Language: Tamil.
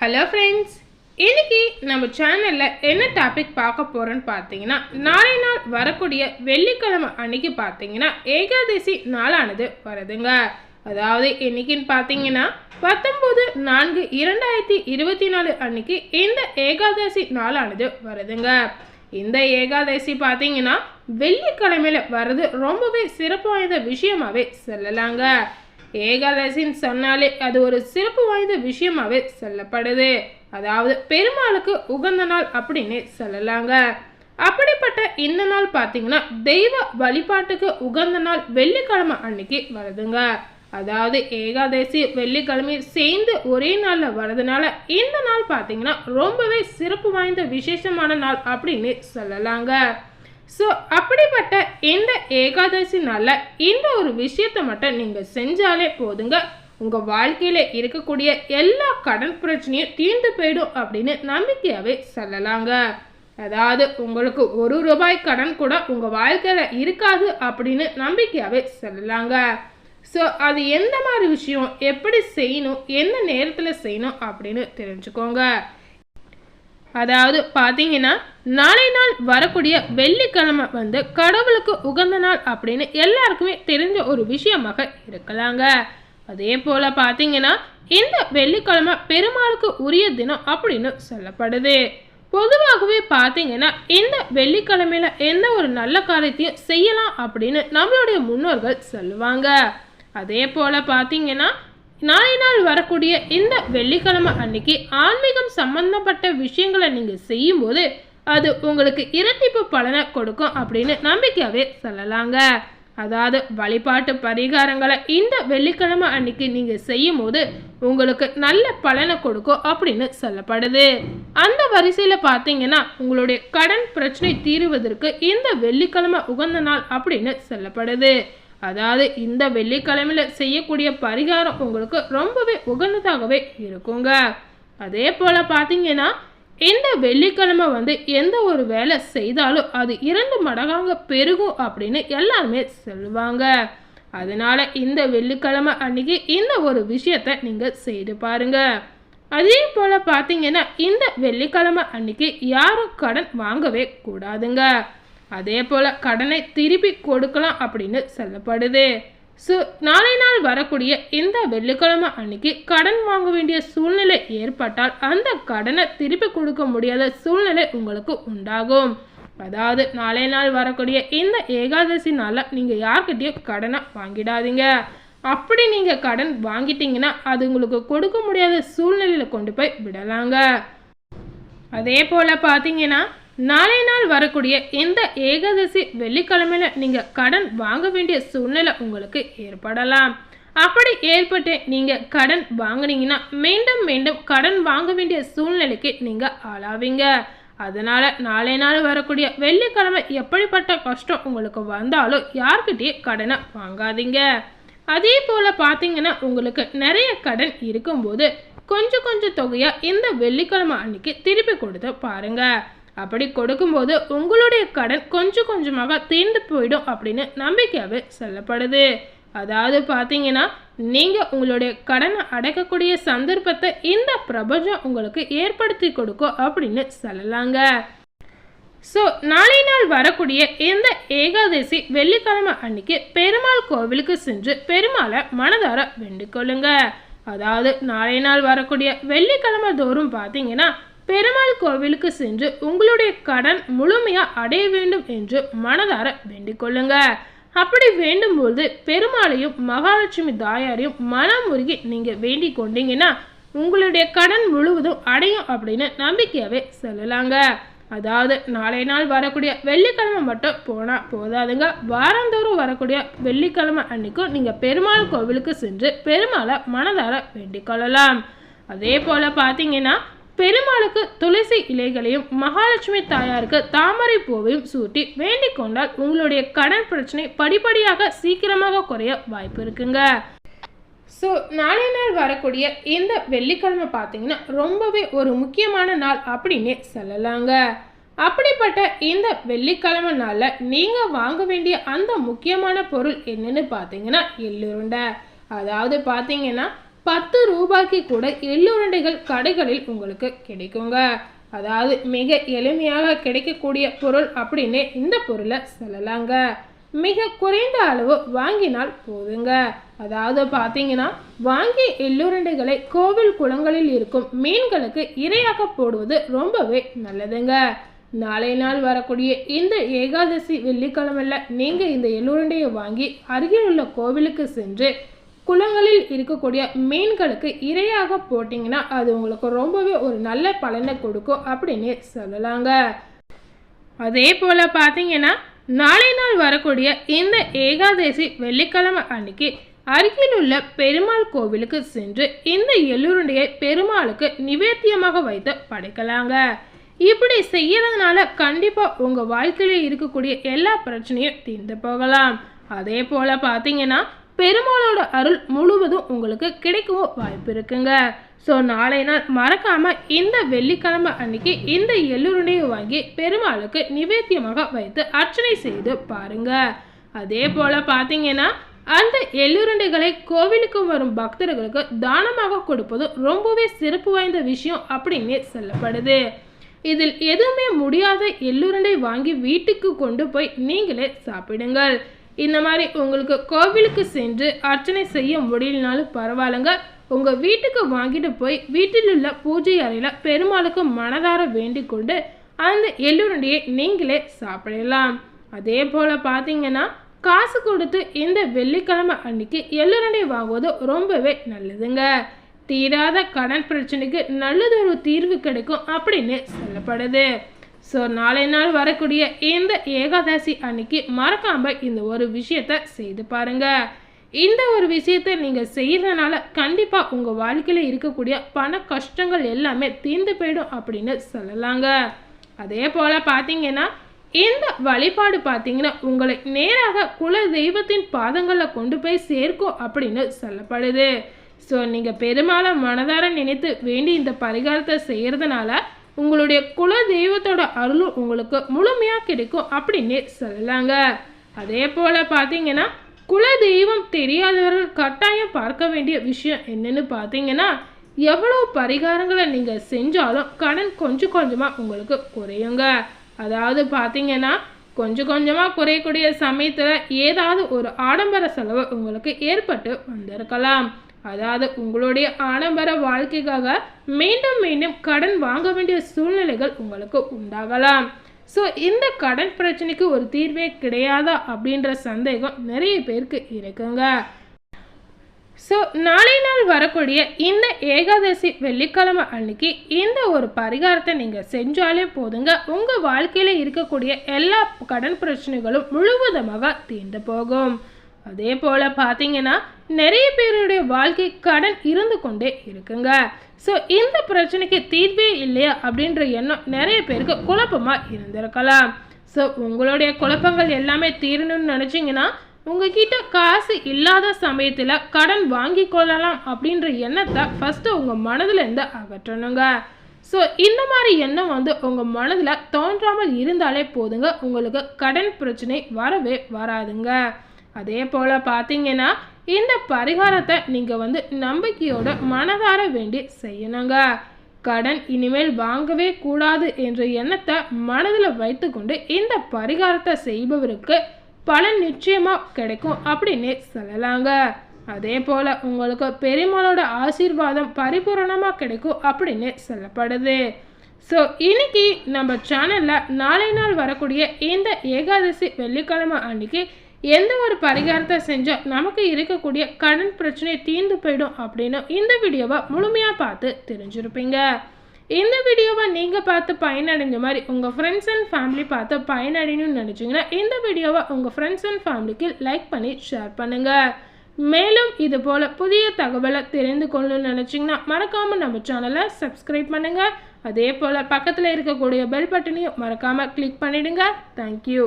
ஹலோ ஃப்ரெண்ட்ஸ் இன்னைக்கு நம்ம சேனலில் என்ன டாபிக் பார்க்க போகிறோன்னு பார்த்தீங்கன்னா நாளை நாள் வரக்கூடிய வெள்ளிக்கிழமை அன்னைக்கு பார்த்தீங்கன்னா ஏகாதசி நாளானது வருதுங்க. அதாவது இன்னைக்குன்னு பார்த்தீங்கன்னா பத்தொம்போது நான்கு இரண்டாயிரத்தி இருபத்தி நாலு அன்னைக்கு இந்த ஏகாதசி நாளானது வருதுங்க. இந்த ஏகாதசி பார்த்தீங்கன்னா வெள்ளிக்கிழமையில் வர்றது ரொம்பவே சிறப்பு வாய்ந்த விஷயமாவே சொல்லலாங்க. ஏகாதசின்னு சொன்னாலே அது ஒரு சிறப்பு வாய்ந்த விஷயமாவே சொல்லப்படுது. அதாவது பெருமாளுக்கு உகந்த நாள் அப்படின்னு சொல்லலாங்க. அப்படிப்பட்ட இந்த நாள் பார்த்தீங்கன்னா தெய்வ வழிபாட்டுக்கு உகந்த நாள் வெள்ளிக்கிழமை அன்னைக்கு வருதுங்க. அதாவது ஏகாதசி வெள்ளிக்கிழமை சேர்ந்து ஒரே நாளில் வரதுனால இந்த நாள் பார்த்தீங்கன்னா ரொம்பவே சிறப்பு வாய்ந்த விசேஷமான நாள் அப்படின்னு சொல்லலாங்க. ஸோ அப்படிப்பட்ட இந்த ஏகாதசி நாளில் இந்த ஒரு விஷயத்தை மட்டும் நீங்கள் செஞ்சாலே போதுங்க. உங்கள் வாழ்க்கையில் இருக்கக்கூடிய எல்லா கடன் பிரச்சனையும் தீர்ந்து போயிடும் அப்படின்னு நம்பிக்கையாகவே சொல்லலாங்க. அதாவது உங்களுக்கு ஒரு ரூபாய் கடன் கூட உங்கள் வாழ்க்கையில் இருக்காது அப்படின்னு நம்பிக்கையாகவே சொல்லலாங்க. ஸோ அது எந்த மாதிரி விஷயம் எப்படி செய்யணும் எந்த நேரத்தில் செய்யணும் அப்படின்னு தெரிஞ்சுக்கோங்க. அதாவது பார்த்தீங்கன்னா நாளை நாள் வரக்கூடிய வெள்ளிக்கிழமை வந்து கடவுளுக்கு உகந்த நாள் அப்படின்னு எல்லாருக்குமே தெரிஞ்ச ஒரு விஷயமாக இருக்கலாங்க. அதே போல் பார்த்தீங்கன்னா இந்த வெள்ளிக்கிழமை பெருமாளுக்கு உரிய தினம் அப்படின்னு சொல்லப்படுது. பொதுவாகவே பார்த்தீங்கன்னா இந்த வெள்ளிக்கிழமையில எந்த ஒரு நல்ல காரியத்தையும் செய்யலாம் அப்படின்னு நம்மளுடைய முன்னோர்கள் சொல்லுவாங்க. அதே போல் பார்த்தீங்கன்னா நாளை நாள் வரக்கூடிய இந்த வெள்ளிக்கிழமை அன்னைக்கு ஆன்மீகம் சம்பந்தப்பட்ட விஷயங்களை நீங்கள் செய்யும்போது அது உங்களுக்கு இரட்டிப்பு பலனை கொடுக்கும் அப்படின்னு நம்பிக்கையாகவே சொல்லலாங்க. அதாவது வழிபாட்டு பரிகாரங்களை இந்த வெள்ளிக்கிழமை அன்னைக்கு நீங்கள் செய்யும் போது உங்களுக்கு நல்ல பலனை கொடுக்கும் அப்படின்னு சொல்லப்படுது. அந்த வரிசையில் பார்த்தீங்கன்னா உங்களுடைய கடன் பிரச்சனை தீருவதற்கு இந்த வெள்ளிக்கிழமை உகந்த நாள் அப்படின்னு சொல்லப்படுது. அதாவது இந்த வெள்ளிக்கிழமையில் செய்யக்கூடிய பரிகாரம் உங்களுக்கு ரொம்பவே உகந்ததாகவே இருக்குங்க. அதே போல் பார்த்தீங்கன்னா இந்த வெள்ளிக்கிழமை வந்து எந்த ஒரு வேலை செய்தாலும் அது இரண்டு மடங்காக பெருகும் அப்படின்னு எல்லாருமே சொல்லுவாங்க. அதனால் இந்த வெள்ளிக்கிழமை அன்னைக்கு இந்த ஒரு விஷயத்த நீங்கள் செய்து பாருங்க. அதே போல் பார்த்தீங்கன்னா இந்த வெள்ளிக்கிழமை அன்னைக்கு யாரும் கடன் வாங்கவே கூடாதுங்க. அதே போல் கடனை திருப்பி கொடுக்கலாம் அப்படின்னு சொல்லப்படுது. ஸோ நாளை நாள் வரக்கூடிய இந்த வெள்ளிக்கிழமை அன்னைக்கு கடன் வாங்க வேண்டிய சூழ்நிலை ஏற்பட்டால் அந்த கடனை திருப்பி கொடுக்க முடியாத சூழ்நிலை உங்களுக்கு உண்டாகும். அதாவது நாளை நாள் வரக்கூடிய இந்த ஏகாதசி நாளில் நீங்கள் யார்கிட்டயும் கடனை வாங்கிடாதீங்க. அப்படி நீங்கள் கடன் வாங்கிட்டீங்கன்னா அது உங்களுக்கு கொடுக்க முடியாத சூழ்நிலையில் கொண்டு போய் விடலாங்க. அதே போல் பார்த்தீங்கன்னா நாளை நாள் வரக்கூடிய இந்த ஏகாதசி வெள்ளிக்கிழமையில நீங்கள் கடன் வாங்க வேண்டிய சூழ்நிலை உங்களுக்கு ஏற்படலாம். அப்படி ஏற்பட்டு நீங்கள் கடன் வாங்கினீங்கன்னா மீண்டும் மீண்டும் கடன் வாங்க வேண்டிய சூழ்நிலைக்கு நீங்கள் ஆளாவீங்க. அதனால் நாளை நாள் வரக்கூடிய வெள்ளிக்கிழமை எப்படிப்பட்ட கஷ்டம் உங்களுக்கு வந்தாலும் யார்கிட்டயே கடனை வாங்காதீங்க. அதே போல் பார்த்தீங்கன்னா உங்களுக்கு நிறைய கடன் இருக்கும்போது கொஞ்சம் கொஞ்சம் தொகையாக இந்த வெள்ளிக்கிழமை அன்னைக்கு திருப்பி கொடுத்து பாருங்கள் அப்படி கொடுக்கும்போது உங்களுடைய கடன் கொஞ்சம் கொஞ்சமாக தீர்ந்து போயிடும் அப்படின்னு நம்பிக்கையாகவே சொல்லப்படுது. அதாவது பார்த்தீங்கன்னா நீங்கள் உங்களுடைய கடனை அடைக்கக்கூடிய சந்தர்ப்பத்தை இந்த பிரபஞ்சம் உங்களுக்கு ஏற்படுத்தி கொடுக்கும் அப்படின்னு சொல்லலாங்க. ஸோ நாளை நாள் வரக்கூடிய இந்த ஏகாதசி வெள்ளிக்கிழமை அன்னைக்கு பெருமாள் கோவிலுக்கு சென்று பெருமாளை மனதார வேண்டிக்கொள்ளுங்க அதாவது நாளை நாள் வரக்கூடிய வெள்ளிக்கிழமை தோறும் பார்த்தீங்கன்னா பெருமாள் கோவிலுக்கு சென்று உங்களுடைய கடன் முழுமையாக அடைய வேண்டும் என்று மனதார வேண்டிக் கொள்ளுங்க. அப்படி வேண்டும்போது பெருமாளையும் மகாலட்சுமி தாயாரையும் மனமுருகி நீங்கள் வேண்டிக் கொண்டீங்கன்னா உங்களுடைய கடன் முழுவதும் அடையும் அப்படின்னு நம்பிக்கையாகவே சொல்லலாங்க. அதாவது நாளை நாள் வரக்கூடிய வெள்ளிக்கிழமை மட்டும் போனால் போதாதுங்க. வாரந்தோறும் வரக்கூடிய வெள்ளிக்கிழமை அன்னைக்கும் நீங்கள் பெருமாள் கோவிலுக்கு சென்று பெருமாளை மனதார வேண்டிக் கொள்ளலாம். அதே போல் பார்த்தீங்கன்னா பெருமாளுக்கு துளசி இலைகளையும் மகாலட்சுமி தாயாருக்கு தாமரை பூவையும் சூட்டி வேண்டிக் கொண்டால் உங்களுடைய கடன் பிரச்சனை படிப்படியாக சீக்கிரமாக குறைய வாய்ப்பு இருக்குங்க. ஸோ நாளை நாள் வரக்கூடிய இந்த வெள்ளிக்கிழமை பார்த்தீங்கன்னா ரொம்பவே ஒரு முக்கியமான நாள் அப்படின்னே சொல்லலாங்க. அப்படிப்பட்ட இந்த வெள்ளிக்கிழமை நாளில் நீங்கள் வாங்க வேண்டிய அந்த முக்கியமான பொருள் என்னன்னு பார்த்தீங்கன்னா எள்ளுருண்டை. அதாவது பார்த்தீங்கன்னா பத்து ரூபாய்க்கு கூட எள்ளுருண்டைகள் கடைகளில் உங்களுக்கு கிடைக்குங்க. அதாவது மிக எளிமையாக கிடைக்கக்கூடிய பொருள் அப்படின்னு இந்த பொருளை சொல்லலாங்க. மிக குறைந்த அளவு வாங்கினால் போதுங்க. அதாவது பார்த்தீங்கன்னா வாங்கிய எள்ளுருண்டைகளை கோவில் குளங்களில் இருக்கும் மீன்களுக்கு இரையாக போடுவது ரொம்பவே நல்லதுங்க. நாளை நாள் வரக்கூடிய இந்த ஏகாதசி வெள்ளிக்கிழமையில் நீங்கள் இந்த எள்ளுருண்டையை வாங்கி அருகில் உள்ள கோவிலுக்கு சென்று குளங்களில் இருக்கக்கூடிய மீன்களுக்கு இரையாக போட்டிங்கன்னா அது உங்களுக்கு ரொம்பவே ஒரு நல்ல பலனை கொடுக்கும் அப்படின்னு சொல்லலாங்க. அதே போல் பார்த்தீங்கன்னா நாளை நாள் வரக்கூடிய இந்த ஏகாதசி வெள்ளிக்கிழமை அன்னைக்கு அருகில் உள்ள பெருமாள் கோவிலுக்கு சென்று இந்த எள்ளுருண்டையை பெருமாளுக்கு நிவேத்தியமாக வைத்து படைக்கலாங்க. இப்படி செய்யறதுனால கண்டிப்பாக உங்கள் வாழ்க்கையில் இருக்கக்கூடிய எல்லா பிரச்சனையும் தீர்ந்து போகலாம். அதே போல் பார்த்தீங்கன்னா பெருமாளோட அருள் முழுவதும் உங்களுக்கு கிடைக்கவும் வாய்ப்பு இருக்குங்க. ஸோ நாளை நாள் மறக்காம இந்த வெள்ளிக்கிழமை அன்னைக்கு இந்த எள்ளுருண்டையை வாங்கி பெருமாளுக்கு நிவேத்தியமாக வைத்து அர்ச்சனை செய்து பாருங்க. அதே போல பார்த்தீங்கன்னா அந்த எள்ளுருண்டைகளை கோவிலுக்கு வரும் பக்தர்களுக்கு தானமாக கொடுப்பது ரொம்பவே சிறப்பு வாய்ந்த விஷயம் அப்படின்னு சொல்லப்படுது. இதில் எதுவுமே முடியாத எள்ளுருண்டை வாங்கி வீட்டுக்கு கொண்டு போய் நீங்களே சாப்பிடுங்கள். இந்த மாதிரி உங்களுக்கு கோவிலுக்கு சென்று அர்ச்சனை செய்ய முடியலனாலும் பரவாயில்லைங்க. உங்கள் வீட்டுக்கு வாங்கிட்டு போய் வீட்டில் உள்ள பூஜை அறையில் பெருமாளுக்கு மனதார வேண்டிக் கொண்டு அந்த எள்ளுருண்டியை நீங்களே சாப்பிடலாம். அதே போல் பார்த்தீங்கன்னா காசு கொடுத்து இந்த வெள்ளிக்கிழமை அன்னைக்கு எள்ளுருண்டை வாங்குவது ரொம்பவே நல்லதுங்க. தீராத கடன் பிரச்சனைக்கு நல்லதொரு தீர்வு கிடைக்கும் அப்படின்னு சொல்லப்படுது. ஸோ நாளை நாள் வரக்கூடிய இந்த ஏகாதசி அன்னைக்கு மறக்காம இந்த ஒரு விஷயத்த செய்து பாருங்க. இந்த ஒரு விஷயத்தை நீங்கள் செய்கிறதுனால கண்டிப்பாக உங்கள் வாழ்க்கையில் இருக்கக்கூடிய பண கஷ்டங்கள் எல்லாமே தீர்ந்து போயிடும் அப்படின்னு சொல்லலாங்க. அதே போல் பார்த்தீங்கன்னா இந்த வழிபாடு பார்த்தீங்கன்னா உங்களை நேராக குல தெய்வத்தின் பாதங்களில் கொண்டு போய் சேர்க்கும் அப்படின்னு சொல்லப்படுது. ஸோ நீங்கள் பெருமாளை மனதார நினைத்து வேண்டி இந்த பரிகாரத்தை செய்கிறதுனால உங்களுடைய குல தெய்வத்தோட அருளும் உங்களுக்கு முழுமையாக கிடைக்கும் அப்படின்னு சொல்லலாங்க. அதே போல் பார்த்தீங்கன்னா குல தெய்வம் தெரியாதவர்கள் கட்டாயம் பார்க்க வேண்டிய விஷயம் என்னன்னு பார்த்தீங்கன்னா எவ்வளோ பரிகாரங்களை நீங்கள் செஞ்சாலும் கடன் கொஞ்சம் கொஞ்சமாக உங்களுக்கு குறையுங்க. அதாவது பார்த்தீங்கன்னா கொஞ்சம் கொஞ்சமாக குறையக்கூடிய சமயத்தில் ஏதாவது ஒரு ஆடம்பர செலவு உங்களுக்கு ஏற்பட்டு வந்திருக்கலாம். அதாவது உங்களுடைய ஆடம்பர வாழ்க்கைக்காக மீண்டும் மீண்டும் கடன் வாங்க வேண்டிய சூழ்நிலைகள் உங்களுக்கு உண்டாகலாம். ஸோ இந்த கடன் பிரச்சனைக்கு ஒரு தீர்வே கிடையாதா அப்படின்ற சந்தேகம் நிறைய பேருக்கு இருக்குங்க. ஸோ நாளை நாள் வரக்கூடிய இந்த ஏகாதசி வெள்ளிக்கிழமை அன்னைக்கு இந்த ஒரு பரிகாரத்தை நீங்கள் செஞ்சாலே போதுங்க. உங்கள் வாழ்க்கையில் இருக்கக்கூடிய எல்லா கடன் பிரச்சனைகளும் முழுவதுமாக தீர்ந்து போகும். அதே போல் பார்த்தீங்கன்னா நிறைய பேருடைய வாழ்க்கை கடன் இருந்து கொண்டே இருக்குங்க. ஸோ இந்த பிரச்சனைக்கு தீர்வே இல்லையா அப்படின்ற எண்ணம் நிறைய பேருக்கு குழப்பமாக இருந்திருக்கலாம். ஸோ உங்களுடைய குழப்பங்கள் எல்லாமே தீரணும்னு நினச்சிங்கன்னா உங்ககிட்ட காசு இல்லாத சமயத்தில் கடன் வாங்கி கொள்ளலாம் அப்படின்ற எண்ணத்தை ஃபஸ்ட்டு உங்கள் மனதிலேருந்து அகற்றணுங்க. ஸோ இந்த மாதிரி எண்ணம் வந்து உங்கள் மனதில் தோன்றாமல் இருந்தாலே போதுங்க. உங்களுக்கு கடன் பிரச்சனை வரவே வராதுங்க. அதே போல் பார்த்தீங்கன்னா இந்த பரிகாரத்தை நீங்கள் வந்து நம்பிக்கையோட மனதார வேண்டி செய்யணுங்க. கடன் இனிமேல் வாங்கவே கூடாது என்ற எண்ணத்தை மனதில் வைத்துக்கொண்டு இந்த பரிகாரத்தை செய்பவருக்கு பலன் நிச்சயமாக கிடைக்கும் அப்படின்னு சொல்லலாங்க. அதே போல் உங்களுக்கு பெருமாளோட ஆசீர்வாதம் பரிபூரணமாக கிடைக்கும் அப்படின்னு சொல்லப்படுது. ஸோ இன்னைக்கு நம்ம சேனலில் நாளை நாள் வரக்கூடிய இந்த ஏகாதசி வெள்ளிக்கிழமை அன்னைக்கு எந்த ஒரு பரிகாரத்தை செஞ்சால் நமக்கு இருக்கக்கூடிய கடன் பிரச்சனை தீர்ந்து போயிடும் அப்படின்னு இந்த வீடியோவை முழுமையாக பார்த்து தெரிஞ்சிருப்பீங்க. இந்த வீடியோவை நீங்கள் பார்த்து பயனடைஞ்ச மாதிரி உங்கள் ஃப்ரெண்ட்ஸ் அண்ட் ஃபேமிலி பார்த்து பயனடையணும்னு நினச்சிங்கன்னா இந்த வீடியோவை உங்கள் ஃப்ரெண்ட்ஸ் அண்ட் ஃபேமிலிக்கு லைக் பண்ணி ஷேர் பண்ணுங்கள் மேலும் இது போல் புதிய தகவலை தெரிந்து கொள்ளணும்னு நினச்சிங்கன்னா மறக்காமல் நம்ம சேனலை சப்ஸ்கிரைப் பண்ணுங்கள் அதே போல் பக்கத்தில் இருக்கக்கூடிய பெல் பட்டனையும் மறக்காமல் கிளிக் பண்ணிவிடுங்க தேங்க்யூ